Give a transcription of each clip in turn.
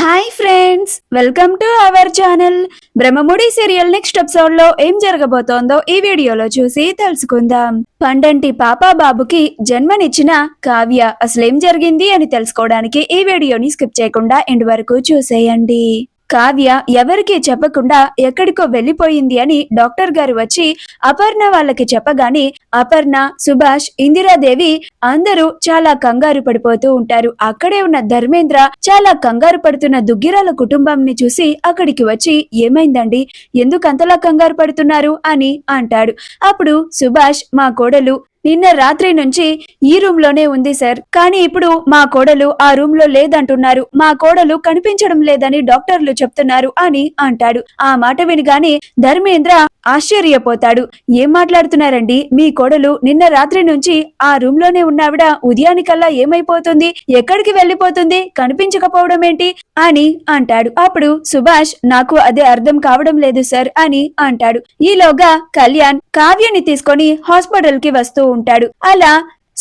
Hi friends welcome to our channel Brahmamudi serial next ఎపిసోడ్లో ఏం జరగబోతోందో ఈ వీడియోలో చూసి తెలుసుకుందాం. పండంటి పాప బాబుకి జన్మనిచ్చిన కావ్య అసలేం జరిగింది అని తెలుసుకోవడానికి ఈ వీడియోని స్కిప్ చేయకుండా ఎండ్ వరకు చూసేయండి. కావ్య ఎవరికీ చెప్పకుండా ఎక్కడికో వెళ్ళిపోయింది అని డాక్టర్ గారు వచ్చి అపర్ణ వాళ్ళకి చెప్పగానే అపర్ణ సుభాష్ ఇందిరాదేవి అందరూ చాలా కంగారు పడిపోతూ ఉంటారు. అక్కడే ఉన్న ధర్మేంద్ర చాలా కంగారు పడుతున్న దుగ్గిరాల కుటుంబంని చూసి అక్కడికి వచ్చి ఏమైందండి? ఎందుకంతలా కంగారు పడుతున్నారు? అని అంటాడు. అప్పుడు సుభాష్ మా కోడలు నిన్న రాత్రి నుంచి ఈ రూమ్లోనే ఉంది సార్. కానీ ఇప్పుడు మా కోడలు ఆ రూమ్లో లేదంటున్నారు. మా కోడలు కనిపించడం లేదని డాక్టర్లు చెప్తున్నారు అని అంటాడు. ఆ మాట వినగానే ధర్మేంద్ర ఆశ్చర్యపోతాడు. ఏం మాట్లాడుతున్నారండి? మీ కోడలు నిన్న రాత్రి నుంచి ఆ రూమ్లోనే ఉన్నావిడ ఉదయానికల్లా ఏమైపోతుంది? ఎక్కడికి వెళ్ళిపోతుంది? కనిపించకపోవడం ఏంటి? అని అంటాడు. అప్పుడు సుభాష్ నాకు అదే అర్థం కావడం లేదు సార్ అని అంటాడు. ఈలోగా కళ్యాణ్ కావ్యని తీసుకొని హాస్పిటల్కి వస్తూ ఉంటాడు. అలా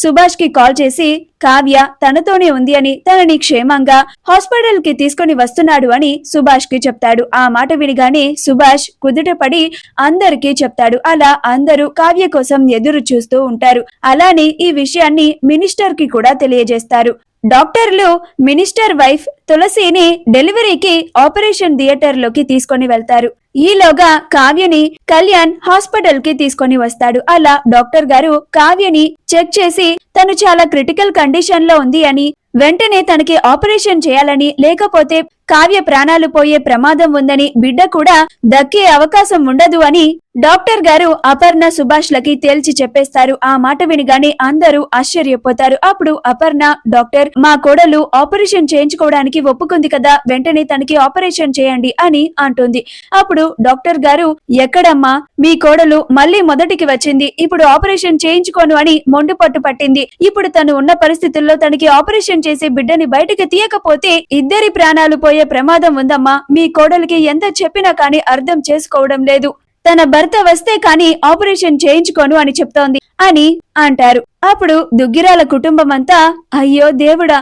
సుభాష్కి కాల్ చేసి కావ్య తనతోనే ఉంది అని తనని క్షేమంగా హాస్పిటల్కి తీసుకుని వస్తున్నాడు అని సుభాష్కి చెప్తాడు. ఆ మాట వినిగానే సుభాష్ కుదుటపడి అందరికీ చెప్తాడు. అలా అందరూ కావ్య కోసం ఎదురు చూస్తూ ఉంటారు. అలానే ఈ విషయాన్ని మినిస్టర్కి కూడా తెలియజేస్తారు. డాక్టర్లు మినిస్టర్ వైఫ్ తులసిని డెలివరీకి ఆపరేషన్ థియేటర్లోకి తీసుకొని వెళ్తారు. ఈలోగా కావ్యని కళ్యాణ్ హాస్పిటల్కి తీసుకొని వస్తాడు. అలా డాక్టర్ గారు కావ్యని చెక్ చేసి తను చాలా క్రిటికల్ కండిషన్లో ఉంది అని వెంటనే తనకి ఆపరేషన్ చేయాలని లేకపోతే కావ్య ప్రాణాలు పోయే ప్రమాదం ఉందని బిడ్డ కూడా దక్కే అవకాశం ఉండదు అని డాక్టర్ గారు అపర్ణ సుభాష్ లకి తేల్చి చెప్పేస్తారు. ఆ మాట వినిగానే అందరూ ఆశ్చర్యపోతారు. అప్పుడు అపర్ణ డాక్టర్ మా కోడలు ఆపరేషన్ చేయించుకోవడానికి ఒప్పుకుంది కదా వెంటనే తనకి ఆపరేషన్ చేయండి అని అంటుంది. అప్పుడు డాక్టర్ గారు ఎక్కడమ్మా? మీ కోడలు మళ్ళీ మొదటికి వచ్చింది. ఇప్పుడు ఆపరేషన్ చేయించుకోను అని మొండు పట్టు పట్టింది. ఇప్పుడు తను ఉన్న పరిస్థితుల్లో తనకి ఆపరేషన్ చేసి బిడ్డని బయటికి తీయకపోతే ఇద్దరి ప్రాణాలు పోయే ప్రమాదం ఉందమ్మా. మీ కోడలికి ఎంత చెప్పినా కానీ అర్థం చేసుకోవడం లేదు. తన భర్త వస్తే కాని ఆపరేషన్ చేయించుకోను అని చెప్తోంది అని అంటారు. అప్పుడు దుగ్గిరాల కుటుంబం అంతా అయ్యో దేవుడా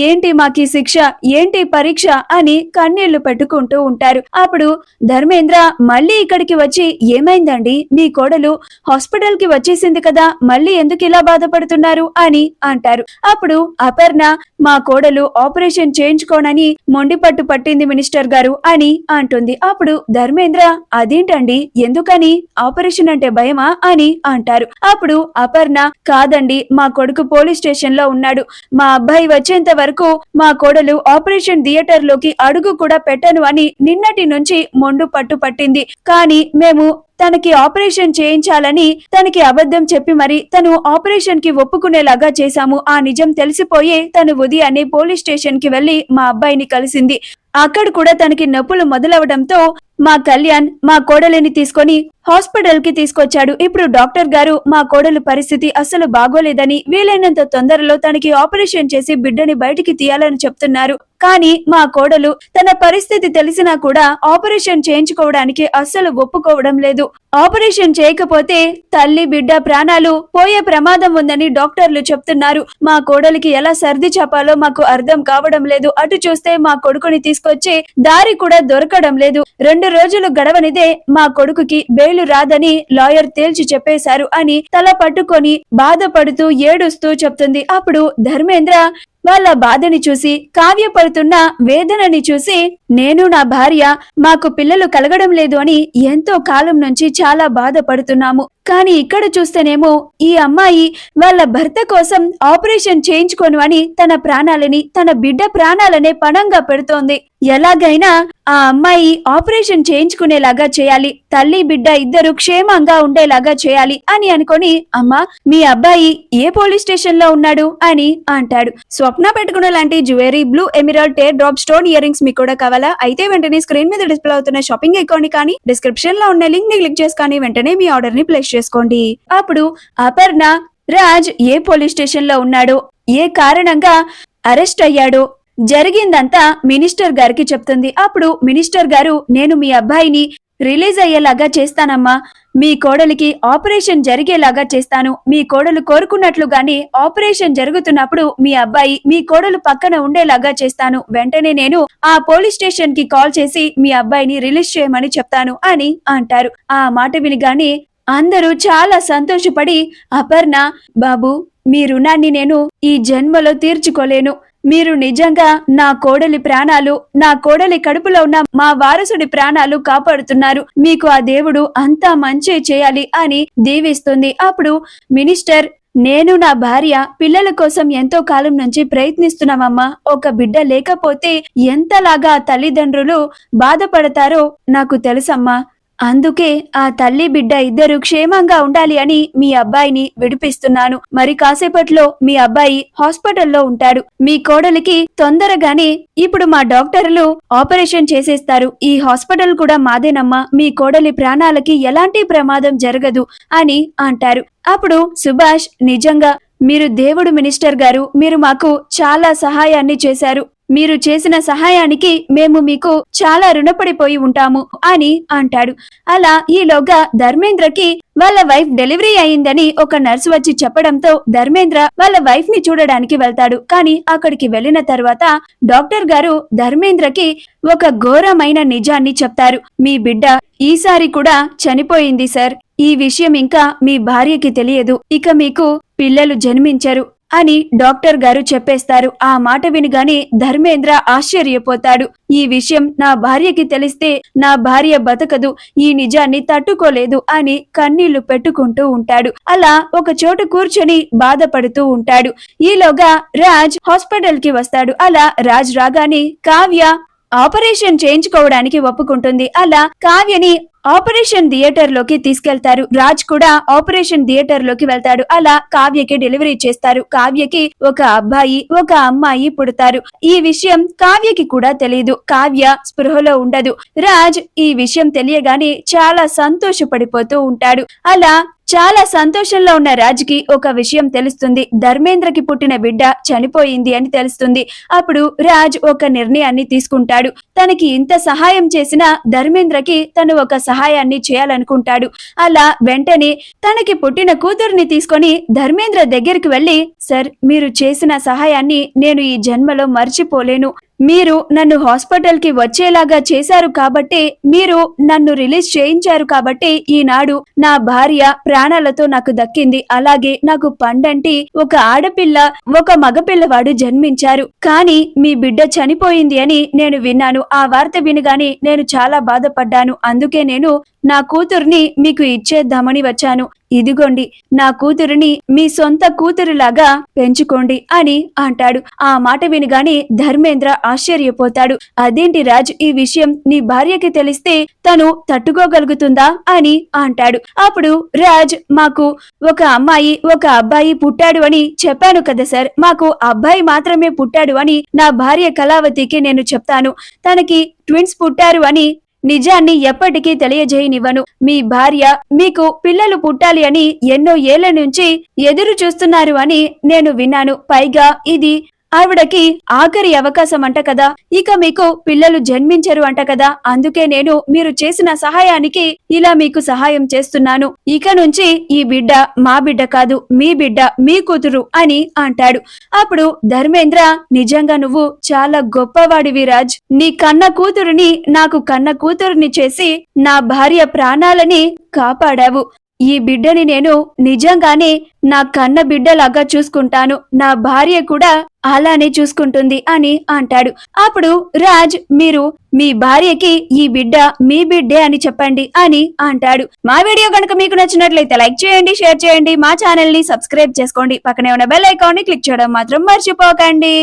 ఏంటి మాకి శిక్ష? ఏంటి పరీక్ష? అని కన్నీళ్ళు పెట్టుకుంటూ ఉంటారు. అప్పుడు ధర్మేంద్ర మళ్ళీ ఇక్కడికి వచ్చి ఏమైందండి? మీ కోడలు హాస్పిటల్కి వచ్చేసింది కదా మళ్ళీ ఎందుకు ఇలా బాధపడుతున్నారు? అని అంటారు. అప్పుడు అపర్ణ మా కోడలు ఆపరేషన్ చేయించుకోనని మొండిపట్టు పట్టింది మినిస్టర్ గారు అని అంటుంది. అప్పుడు ధర్మేంద్ర అదేంటండి? ఎందుకని? ఆపరేషన్ అంటే భయమా? అని అంటారు. అప్పుడు అపర్ణ కాదండి మా కొడుకు పోలీస్ స్టేషన్లో ఉన్నాడు. మా అబ్బాయి వచ్చేంత వరకు మా కోడలు ఆపరేషన్ థియేటర్లోకి అడుగు కూడా పెట్టను అని నిన్నటి నుంచి మొండు పట్టు పట్టింది. కానీ మేము తనకి ఆపరేషన్ చేయించాలని తనకి అబద్ధం చెప్పి మరి తను ఆపరేషన్కి ఒప్పుకునేలాగా చేశాము. ఆ నిజం తెలిసిపోయే తను ఉదయాన్నే పోలీస్ స్టేషన్కి వెళ్ళి మా అబ్బాయిని కలిసింది. అక్కడ కూడా తనకి నొప్పులు మొదలవడంతో మా కళ్యాణ్ మా కోడలిని తీసుకొని హాస్పిటల్కి తీసుకొచ్చాడు. ఇప్పుడు డాక్టర్ గారు మా కోడలు పరిస్థితి అస్సలు బాగోలేదని వీలైనంత తొందరలో తనకి ఆపరేషన్ చేసి బిడ్డని బయటికి తీయాలని చెప్తున్నారు. కానీ మా కోడలు తన పరిస్థితి తెలిసినా కూడా ఆపరేషన్ చేయించుకోవడానికి అస్సలు ఒప్పుకోవడం లేదు. ఆపరేషన్ చేయకపోతే తల్లి బిడ్డ ప్రాణాలు పోయే ప్రమాదం ఉందని డాక్టర్లు చెప్తున్నారు. మా కోడలికి ఎలా సర్ది చెప్పాలో మాకు అర్థం కావడం లేదు. అటు చూస్తే మా కొడుకుని తీసుకొచ్చే దారి కూడా దొరకడం లేదు. రెండు రోజులు గడవనిదే మా కొడుకుకి బెయిలు రాదని లాయర్ తేల్చి చెప్పేశారు అని తల పట్టుకొని బాధపడుతూ ఏడుస్తూ చెప్తుంది. అప్పుడు ధర్మేంద్ర వాళ్ళ బాధని చూసి కావ్య పడుతున్న వేదనని చూసి నేను నా భార్య మాకు పిల్లలు కలగడం లేదు అని ఎంతో కాలం నుంచి చాలా బాధపడుతున్నాము. కానీ ఇక్కడ చూస్తేనేమో ఈ అమ్మాయి వాళ్ళ భర్త కోసం ఆపరేషన్ చేయించుకోను అని తన ప్రాణాలని తన బిడ్డ ప్రాణాలనే పణంగా పెడుతోంది. ఎలాగైనా ఆ అమ్మాయి ఆపరేషన్ చేయించుకునేలాగా చేయాలి తల్లి బిడ్డ ఇద్దరు క్షేమంగా ఉండేలాగా చేయాలి అని అనుకొని అమ్మా మీ అబ్బాయి ఏ పోలీస్ స్టేషన్లో ఉన్నాడు? అని అంటాడు. స్వప్న పెట్టుకున్న లాంటి jewellery blue emerald teardrop stone earrings మీకు కూడా కావాలా? అయితే వెంటనే స్క్రీన్ మీద డిస్ప్లే అవుతున్న షాపింగ్ అకౌంట్ కానీ డిస్క్రిప్షన్లో ఉన్న లింక్ని క్లిక్ చేసి కానీ వెంటనే మీ ఆర్డర్ని ప్లేస్ చేసుకోండి. అప్పుడు అపర్ణ రాజ్ ఏ పోలీస్ స్టేషన్లో ఉన్నాడో ఏ కారణంగా అరెస్ట్ అయ్యాడో జరిగిందంతా మినిస్టర్ గారికి చెప్తుంది. అప్పుడు మినిస్టర్ గారు నేను మీ అబ్బాయిని రిలీజ్ అయ్యేలాగా చేస్తానమ్మా. మీ కోడలికి ఆపరేషన్ జరిగేలాగా చేస్తాను. మీ కోడలు కోరుకున్నట్లుగాని ఆపరేషన్ జరుగుతున్నప్పుడు మీ అబ్బాయి మీ కోడలు పక్కన ఉండేలాగా చేస్తాను. వెంటనే నేను ఆ పోలీస్ స్టేషన్కి కాల్ చేసి మీ అబ్బాయిని రిలీజ్ చేయమని చెప్తాను అని అంటారు. ఆ మాట వినిగాని అందరూ చాలా సంతోషపడి అపర్ణ బాబు మీ రుణాన్ని నేను ఈ జన్మలో తీర్చుకోలేను. మీరు నిజంగా నా కోడలి ప్రాణాలు నా కోడలి కడుపులో ఉన్న మా వారసుడి ప్రాణాలు కాపాడుతున్నారు. మీకు ఆ దేవుడు అంతా మంచి చేయాలి అని దీవిస్తుంది. అప్పుడు మినిస్టర్ నేను నా భార్య పిల్లల కోసం ఎంతో కాలం నుంచి ప్రయత్నిస్తున్నామమ్మా. ఒక బిడ్డ లేకపోతే ఎంతలాగా తల్లిదండ్రులు బాధపడతారో నాకు తెలుసమ్మా. అందుకే ఆ తల్లి బిడ్డ ఇద్దరు క్షేమంగా ఉండాలి అని మీ అబ్బాయిని విడిపిస్తున్నాను. మరి కాసేపట్లో మీ అబ్బాయి హాస్పిటల్లో ఉంటాడు. మీ కోడలికి తొందరగానే ఇప్పుడు మా డాక్టర్లు ఆపరేషన్ చేసేస్తారు. ఈ హాస్పిటల్ కూడా మాదేనమ్మా. మీ కోడలి ప్రాణాలకి ఎలాంటి ప్రమాదం జరగదు అని అంటారు. అప్పుడు సుభాష్ నిజంగా మీరు దేవుడు మినిస్టర్ గారు మీరు మాకు చాలా సహాయాన్ని చేశారు. మీరు చేసిన సహాయానికి మేము మీకు చాలా రుణపడిపోయి ఉంటాము అని అంటాడు. అలా ఈలోగా ధర్మేంద్రకి వాళ్ళ వైఫ్ డెలివరీ అయిందని ఒక నర్సు వచ్చి చెప్పడంతో ధర్మేంద్ర వాళ్ళ వైఫ్ని చూడడానికి వెళ్తాడు. కానీ అక్కడికి వెళ్ళిన తర్వాత డాక్టర్ గారు ధర్మేంద్రకి ఒక ఘోరమైన నిజాన్ని చెప్తారు. మీ బిడ్డ ఈసారి కూడా చనిపోయింది సార్. ఈ విషయం ఇంకా మీ భార్యకి తెలియదు. ఇక మీకు పిల్లలు జన్మించరు. అని డాక్టర్ గారు చెప్పేస్తారు. ఆ మాట వినగానే ధర్మేంద్ర ఆశ్చర్యపోతాడు. ఈ విషయం నా భార్యకి తెలిస్తే నా భార్య బతకదు ఈ నిజాన్ని తట్టుకోలేదు అని కన్నీళ్ళు పెట్టుకుంటూ ఉంటాడు. అలా ఒక చోట కూర్చొని బాధపడుతూ ఉంటాడు. ఈలోగా రాజ్ హాస్పిటల్కి వస్తాడు. అలా రాజ్ రాగానే కావ్య ఆపరేషన్ చేయించుకోవడానికి ఒప్పుకుంటుంది. అలా కావ్యని ఆపరేషన్ థియేటర్లోకి తీసుకెళ్తారు. రాజ్ కూడా ఆపరేషన్ థియేటర్లోకి వెళ్తాడు. అలా కావ్యకి డెలివరీ చేస్తారు. కావ్యకి ఒక అబ్బాయి ఒక అమ్మాయి పుడతారు. ఈ విషయం కావ్యకి కూడా తెలియదు కావ్య స్పృహలో ఉండదు. రాజ్ ఈ విషయం తెలియగానే చాలా సంతోషపడిపోతూ ఉంటాడు. అలా చాలా సంతోషంలో ఉన్న రాజ్కి ఒక విషయం తెలుస్తుంది. ధర్మేంద్రకి పుట్టిన బిడ్డ చనిపోయింది అని తెలుస్తుంది. అప్పుడు రాజ్ ఒక నిర్ణయాన్ని తీసుకుంటాడు. తనకి ఇంత సహాయం చేసినా ధర్మేంద్రకి తను ఒక సహాయాన్ని చేయాలనుకుంటాడు. అలా వెంటనే తనకి పుట్టిన కూతుర్ని తీసుకొని ధర్మేంద్ర దగ్గరికి వెళ్ళి సార్ మీరు చేసిన సహాయాన్ని నేను ఈ జన్మలో మర్చిపోలేను. మీరు నన్ను హాస్పిటల్కి వచ్చేలాగా చేశారు కాబట్టి మీరు నన్ను రిలీజ్ చేయించారు కాబట్టి ఈనాడు నా భార్య ప్రాణాలతో నాకు దక్కింది. అలాగే నాకు పండంటి ఒక ఆడపిల్ల ఒక మగపిల్లవాడు జన్మించారు. కానీ మీ బిడ్డ చనిపోయింది అని నేను విన్నాను. ఆ వార్త వినగానే నేను చాలా బాధపడ్డాను. అందుకే నేను నా కూతుర్ని మీకు ఇచ్చేద్దామని వచ్చాను. ఇదిగోండి నా కూతురిని మీ సొంత కూతురులాగా పెంచుకోండి అని అంటాడు. ఆ మాట వినగానే ధర్మేంద్ర ఆశ్చర్యపోతాడు. అదేంటి రాజ్ ఈ విషయం నీ భార్యకి తెలిస్తే తను తట్టుకోగలుగుతుందా? అని అంటాడు. అప్పుడు రాజ్ మాకు ఒక అమ్మాయి ఒక అబ్బాయి పుట్టాడు అని చెప్పాను కదా సార్. మాకు అబ్బాయి మాత్రమే పుట్టాడు అని నా భార్య కళావతికి నేను చెప్తాను. తనకి ట్విన్స్ పుట్టారు అని నిజాన్ని ఎప్పటికీ తెలియజేయనివ్వను. మీ భార్య మీకు పిల్లలు పుట్టాలి అని ఎన్నో ఏళ్ళ నుంచి ఎదురు చూస్తున్నారు అని నేను విన్నాను. పైగా ఇది ఆవిడకి ఆఖరి అవకాశం అంట కదా. ఇక మీకు పిల్లలు జన్మించరు అంట కదా. అందుకే నేను మీరు చేసిన సహాయానికి ఇలా మీకు సహాయం చేస్తున్నాను. ఇక నుంచి ఈ బిడ్డ మా బిడ్డ కాదు మీ బిడ్డ మీ కూతురు అని అంటాడు. అప్పుడు ధర్మేంద్ర నిజంగా నువ్వు చాలా గొప్పవాడివి రాజ్. నీ కన్న కూతురుని నాకు కన్న కూతురుని చేసి నా భార్య ప్రాణాలని కాపాడావు. ఈ బిడ్డని నేను నిజంగానే నా కన్న బిడ్డలాగా చూసుకుంటాను. నా భార్య కూడా అలానే చూసుకుంటుంది అని అంటాడు. అప్పుడు రాజ్ మీరు మీ భార్యకి ఈ బిడ్డ మీ బిడ్డే అని చెప్పండి అని అంటాడు. మా వీడియో కనుక మీకు నచ్చినట్లయితే లైక్ చేయండి షేర్ చేయండి. మా ఛానల్ని సబ్స్క్రైబ్ చేసుకోండి. పక్కనే ఉన్న బెల్ ఐకాన్ని క్లిక్ చేయడం మాత్రం మర్చిపోకండి.